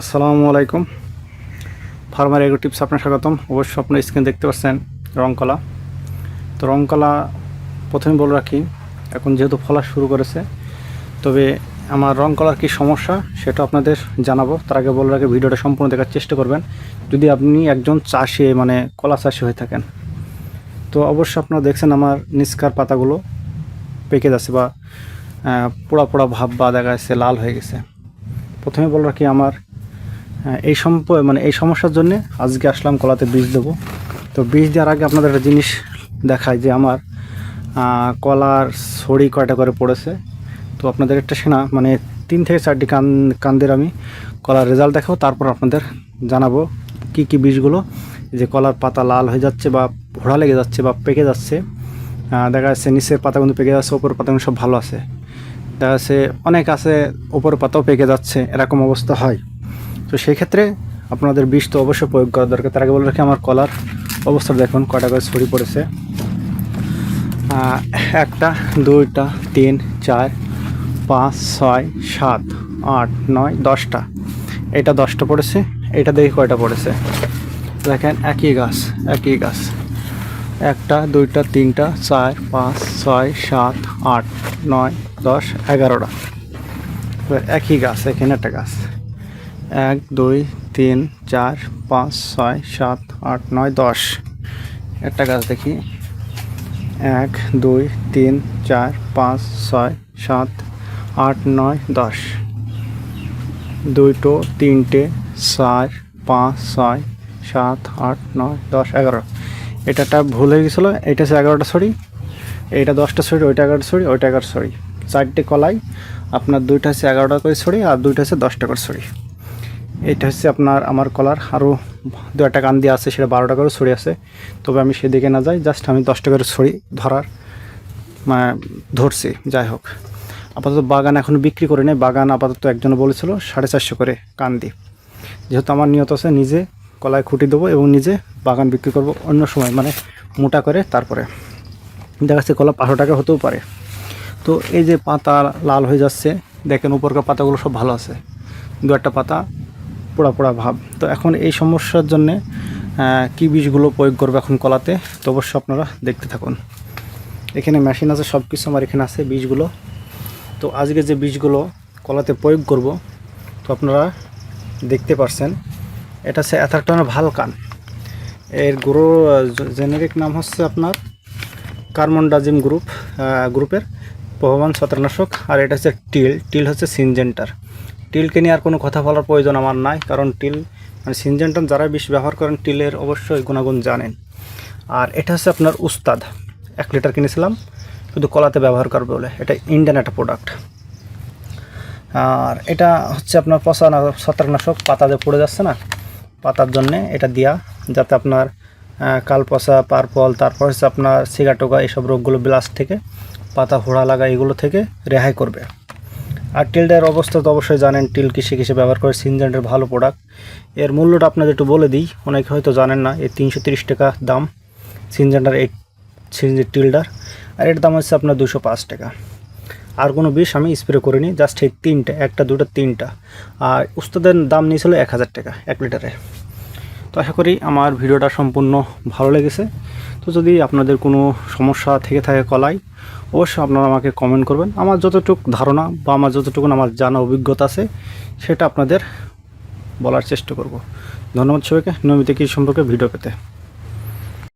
আসসালামু আলাইকুম। Farmer agro tips আপনার স্বাগতম। অবশ্যই আপনার স্ক্রিন দেখতে পাচ্ছেন রংকলা। তো রংকলা প্রথমে বলে রাখি, এখন যেহেতু ফলা শুরু করেছে, তবে আমার রংকলার কী সমস্যা সেটা আপনাদের জানাব। তার আগে বলে রাখি, ভিডিওটা সম্পূর্ণ দেখার চেষ্টা করবেন। যদি আপনি একজন চাষি মানে কলা চাষি হয়ে থাকেন, তো অবশ্যই আপনারা দেখছেন আমার নিষ্কার পাতাগুলো পেকে যাচ্ছে বা পোড়া পোড়া ভাব বা দেখা যাচ্ছে লাল হয়ে গেছে। প্রথমে বলে রাখি, আমার এই সম্প মানে এই সমস্যার জন্য আজকে আসলাম কলাতে বীজ দেবো। তো বীজ দেওয়ার আগে আপনাদের একটা জিনিস দেখায় যে আমার কলার ছড়ি কয়টা করে পড়েছে। তো আপনাদের একটা সেনা মানে তিন থেকে চারটি কান, কান্দের আমি কলার রেজাল্ট দেখাবো, তারপর আপনাদের জানাব কি কি বীজগুলো, যে কলার পাতা লাল হয়ে যাচ্ছে বা ঘোড়া লেগে যাচ্ছে বা পেকে যাচ্ছে। দেখা যাচ্ছে নিচের পাতা কিন্তু পেকে যাচ্ছে, ওপরের পাতা কিন্তু সব ভালো আছে। দেখা যাচ্ছে অনেক আছে, ওপরের পাতাও পেকে যাচ্ছে, এরকম অবস্থা হয়। তো সেই ক্ষেত্রে আপনাদের বিষ তো অবশ্যই প্রয়োগ করা দরকার। তার আগে বলে রাখি, আমার কলার অবস্থা দেখুন কটা করে ছড়ি পড়েছে। একটা, দুইটা, তিন, চার, পাঁচ, ছয়, সাত, আট, নয়, দশটা। এটা দশটা পড়েছে, এটা দেখি কয়টা পড়েছে। দেখেন, একই গাছ একই গাছ। একটা, দুইটা, তিনটা, চার, পাঁচ, ছয়, সাত, আট, নয়, দশ, এগারোটা। একই গাছ, এখানে একটা গাছ। এক, দুই, তিন, চার, পাঁচ, ছয়, সাত, আট, নয়, দশ। একটা গাছ দেখি। এক, দুই, তিন, চার, পাঁচ, ছয়, সাত, আট, নয়, দশ। দুইটো, তিনটে, চার, পাঁচ, ছয়, সাত, আট, নয়, দশ, এগারো। এটাটা ভুল হয়ে গেছিল। এটা হচ্ছে এগারোটা ছড়ি। এইটা দশটা ছড়ি, ওইটা এগারোটা ছড়ি, ওইটা এগারো ছড়ি। চারটে কলাই, আপনার দুইটা হচ্ছে এগারোটা করে ছড়ি আর দুইটা হচ্ছে দশটা করে ছড়ি। এটা হচ্ছে আপনার আমার কলার আরও দু একটা কান দিয়ে আছে, সেটা বারো টাকারও ছড়ি আছে। তবে আমি সেদিকে না যাই জাস্ট আমি দশ করে ছড়ি ধরার মানে ধরছি, যাই হোক। আপাতত বাগান এখনও বিক্রি করে নেই, বাগান আপাতত একজন বলেছিল সাড়ে চারশো করে কান কান্দি যেহেতু আমার নিয়ত আছে নিজে কলায় খুঁটি দেবো এবং নিজে বাগান বিক্রি করব অন্য সময় মানে মোটা করে তারপরে। দেখা যাচ্ছে কলা পাঁচশো টাকা হতেও পারে। তো এই যে পাতা লাল হয়ে যাচ্ছে, দেখেন উপরকার পাতাগুলো সব ভালো আছে। দু একটা পাতা পোড়া পোড়া ভাব। তো এখন এই সমস্যার জন্যে কী বীজগুলো প্রয়োগ করবে এখন কলাতে, তো অবশ্যই আপনারা দেখতে থাকুন। এখানে মেশিন আছে সব কিছু আমার এখানে আছে বীজগুলো। তো আজকে যে বীজগুলো কলাতে প্রয়োগ করব, তো আপনারা দেখতে পারছেন, এটা হচ্ছে অ্যাথারটনের ভালকান। এর গুরু জেনেরিক নাম হচ্ছে আপনার কার্মন্ডাজিম গ্রুপ গ্রুপের প্রভাবান ছত্রাকনাশক, আর এটা হচ্ছে টিল। টিল হচ্ছে সিনজেন্টার। টিলকে নিয়ে আর কোনো কথা বলার প্রয়োজন আমার নাই, কারণ টিল মানে সিনজেন্টার যারা বেশি ব্যবহার করেন, টিলের অবশ্যই গুণাগুণ জানেন। আর এটা হচ্ছে আপনার উস্তাদ, এক লিটার কিনেছিলাম, শুধু কলাতে ব্যবহার করবে বলে। এটা ইন্ডিয়ান একটা প্রোডাক্ট আর এটা হচ্ছে আপনার পচা না- ছত্রাকনাশক পাতা যে পড়ে যাচ্ছে না? পাতার জন্যে এটা দেওয়া যাতে আপনার কাল পচা পার্পল, তারপর হচ্ছে আপনার সিগাটোকা এইসব রোগগুলো ব্লাস্ট থেকে, পাতা হোড়া লাগা, এগুলো থেকে রেহাই করবে। আর টিলটার অবস্থা তো অবশ্যই জানেন, টিল কিসে কিসে ব্যবহার করে, সিনজেন্টের ভালো প্রোডাক্টের মূল্যটা আপনাদের একটু বলে দিই, অনেকে হয়তো জানেন না, এই তিনশো টাকা দাম সিনজেন্টার এই সিনজের টিলটার আর এর দাম হচ্ছে আপনার দুশো পাঁচ টাকা। আর কোনো বিষ আমি স্প্রে করিনি জাস্ট এই তিনটা, একটা, দুটো, তিনটা। আর উস্তাদের দাম নিয়েছিল এক হাজার টাকা, এক লিটারে। তো আশা করি আমার ভিডিওটা সম্পূর্ণ ভালো লেগেছে। তো যদি আপনাদের কোনো সমস্যা থেকে থাকে কলাই, অবশ্যই আপনারা আমাকে কমেন্ট করবেন। আমার যতটুকু ধারণা বা আমার যতটুকু আমার জানা অভিজ্ঞতা আছে, সেটা আপনাদের বলার চেষ্টা করব। ধন্যবাদ সবাইকে। নিয়মিত কী সম্পর্কে ভিডিও পেতে।